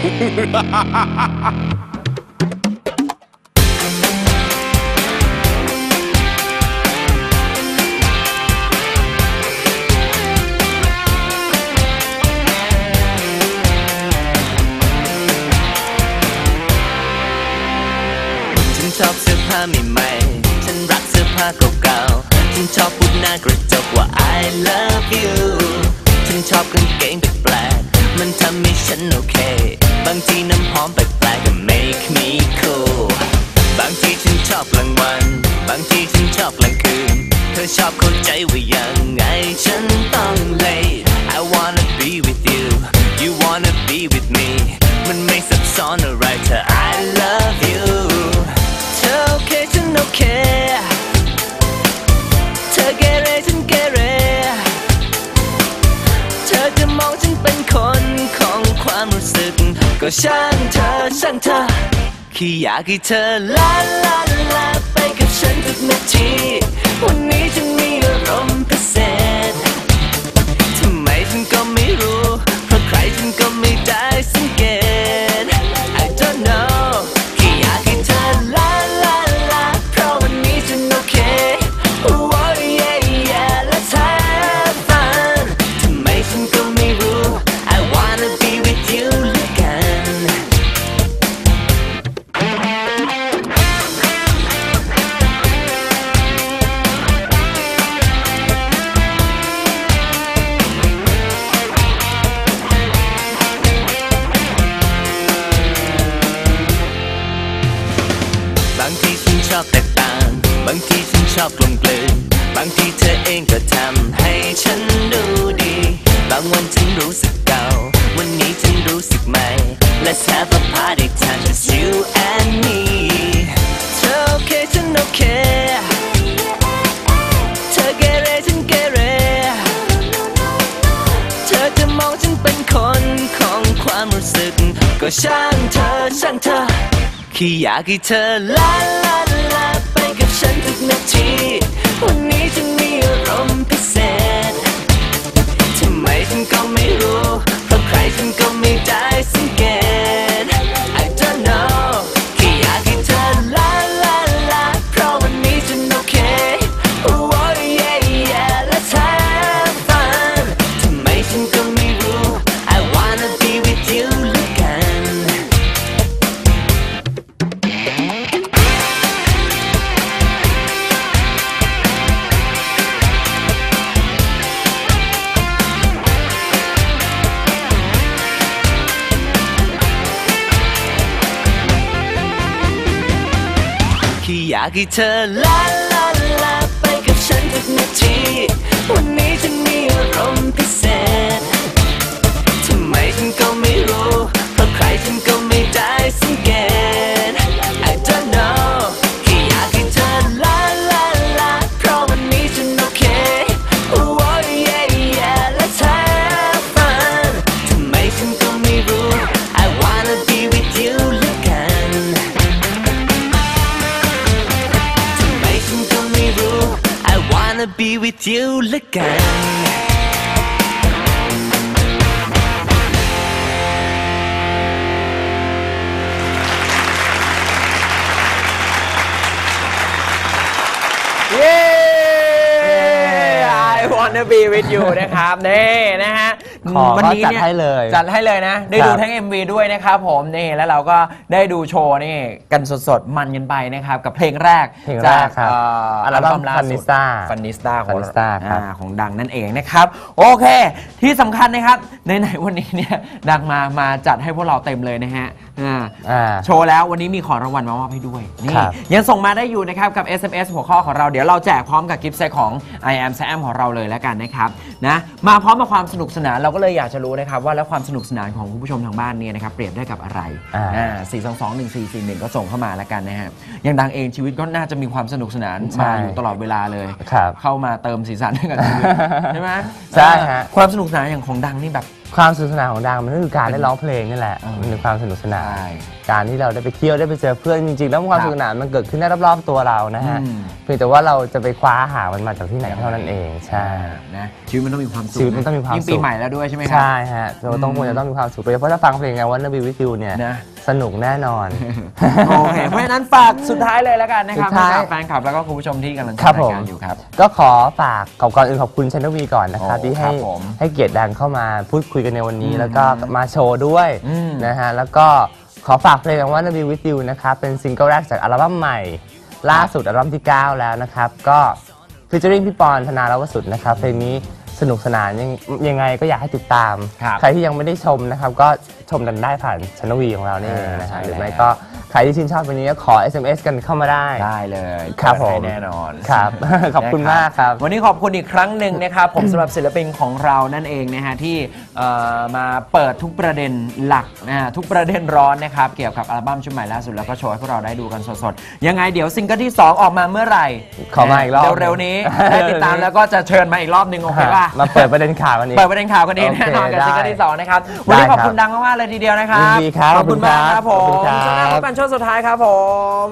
ฉันชอบเสื้อผ้าใหม่ๆฉันรักเสื้อผ้าเก่าๆฉันชอบพูดหน้ากระางทีฉันชอบกลางคืน เธอชอบเข้าใจว่ายังไงฉันต้อง late I wanna be with you you wanna be with me มันไม่ซับซ้อนอะไรเธอ I love you เธอโอเคฉันโอเค เธอเกเรฉันเกเร เธอจะมองฉันเป็นคนของความรู้สึก ก็ช่างเธอช่างเธอแค่อยากให้เธอลาลาลา กับฉันทุกนาที วันนี้ฉันมีอารมณ์พิเศษ ทำไมฉันก็ไม่รู้ เพราะใครฉันก็ไม่ได้ อเองก็ทำให้ฉันดูดี บางวันฉันรู้สึกเก่า วันนี้ฉันรู้สึกใหม่ Let's have a party time just you and me เธอโอเคฉันโอเค เธอเกเรฉันเกเร เธอจะมองฉันเป็นคนของความรู้สึก ก็ช่างเธอช่างเธอแค่อยากให้เธอลาลาลาไปกับฉันทุกนาที วันนี้ฉันมีารมณ์พิเศษทำไมฉันก็ไม่รู้เพราะใครฉันก็ไม่ได้ อยากให้เธอลาลาลาไปกับฉันทุกนาที wanna be with you ละกันเย้ I wanna be with you นะครับนี่นะฮะ ขอวัก็นี้จัดเนี่ยให้เลย จัดให้เลยนะ ได้ครับดูทั้ง MV ด้วยนะครับผมนี่แล้วเราก็ได้ดูโชว์นี่กันสดๆ มันกันไปนะครับ กับเพลงแรกเพลงแรกครับจากเอัลบั้มล่าสุด Fanista ฟันนิสตาของ Fanista ครับ อ่าของดังนั่นเองนะครับ โอเค ที่สำคัญนะครับไหนๆวันนี้เนี่ยดังมามาจัดให้พวกเราเต็มเลยนะฮะอ่า อ่า โชว์แล้ววันนี้มีของรางวัลมามอบให้ด้วย นี่ ครับยังส่งมาได้อยู่นะครับ กับ SMS หัวข้อของเราเดี๋ยวเราแจกพร้อมกับกิฟต์เซตของ I am Sam ของเราเลยแล้วกันนะครับนะมาพร้อมกับความสนุกสนานเราก็เลยอยากจะรู้นะครับว่าแล้วความสนุกสนานของคุณผู้ชมทางบ้านเนี่ยนะครับเปรียบได้กับอะไรอ่าอ่า4 2 2 1 4 4 1ก็ส่งเข้ามาแล้วกันนะฮะอย่างดังเองชีวิตก็น่าจะมีความสนุกสนานใช่มาอยู่ตลอดเวลาเลย ครับ เข้ามาเติมสีสันให้กับชีวิตใช่ไหมใช่ฮะความสนุกสนานอย่างของดังนี่แบบ ความสนุกสนานของดังมันก็คือการได้ร้องเพลงนี่แหละอืม มันคือความสนุกสนาน ใช่ การที่เราได้ไปเที่ยวได้ไปเจอเพื่อนจริงๆแล้วความครับสนุกสนานมันเกิดขึ้นได้รอบๆตัวเรานะฮะอืม เพียงแต่ว่าเราจะไปคว้าหามันมาจากที่ไหนเท่านั้นเองใช่ นะชีวิตมันต้องมีความสุขชีวิตมันต้องมีความยิ่งสุขปีใหม่แล้วด้วยใช่ไหมครั ใช่ฮะเราต้องอืม ควรจะต้องมีความสุขโดยเฉพาะถ้าฟังเพลงไงวันนบีวิทิวเนี่ยนะ สนุกแน่นอน โอเคเพราะฉะนั้นฝากสุดท้ายเลยแล้วกันนะครับสุดท้ายให้กับแฟนคลับแล้วก็คุณผู้ชมที่กำลังครับชมผมรายการอยู่ครับ ก็ขอฝากขอบก่อนอื่นขอบคุณชนวีก่อนนะครับโอ้ที่ครัให้บผมให้เกียรติดังเข้ามาพูดคุยกันในวันนี้อืมแล้วก็มาโชว์ด้วยอืม นะฮะแล้วก็ขอฝากเพลงว่านบีวิทิวนะครับเป็นซิงเกิลแรกจากอัลบั้มใหม่ ล่าสุดอัลบั้มที่ 9 แล้วนะครับ ก็ฟิชเจอริงพี่ปอนธนาลวสุดนะครับเพลงนี้ สนุกสนานยังยังไงก็อยากให้ติดตาม ครับใครที่ยังไม่ได้ชมนะครับ ก็ชมกันได้ผ่านชนวีของเรานี่เองนะใช่ฮะหรือแล้วไม่ก็ ใครที่ชื่นชอบวันนี้ก็ขอ SMS กันเข้ามาได้ ได้เลยครับเปิดให้ผม แน่นอนครับ ขอบคุณนะมากครับ วันนี้ขอบคุณอีกครั้งหนึ่งนะครับ ผมสำหรับศิลปินของเรานั่นเองนะฮะที่เอ่อมาเปิดทุกประเด็นหลักนะฮะทุกประเด็นร้อนนะครับ เกี่ยวกับอัลบั้มชุดใหม่ล่าสุดแล้วก็โชว์ให้พวกเราได้ดูกันสดๆ ยังไงเดี๋ยวซิงเกิลที่ 2 ออกมาเมื่อไหร่ขอมาอีกรอบ เร็วๆนี้ได้ติดตามแล้วก็จะเชิญมาอีกรอบหนึงโอเคป่ะ มาเปิดประเด็นข่าวกันอีก เปิดประเด็นข่าวกันเองโอเคแน่นอนกับได้ซิงเกิลที่สองนะครับ วันนี้ได้ขอบครับคุณดังมากๆเลยทีเดียวนะครับ ยินดีครับขอบคุณมากครับผขอบมคุณครับ ช่วงหน้าพบกันช่วงสุดท้ายครับผม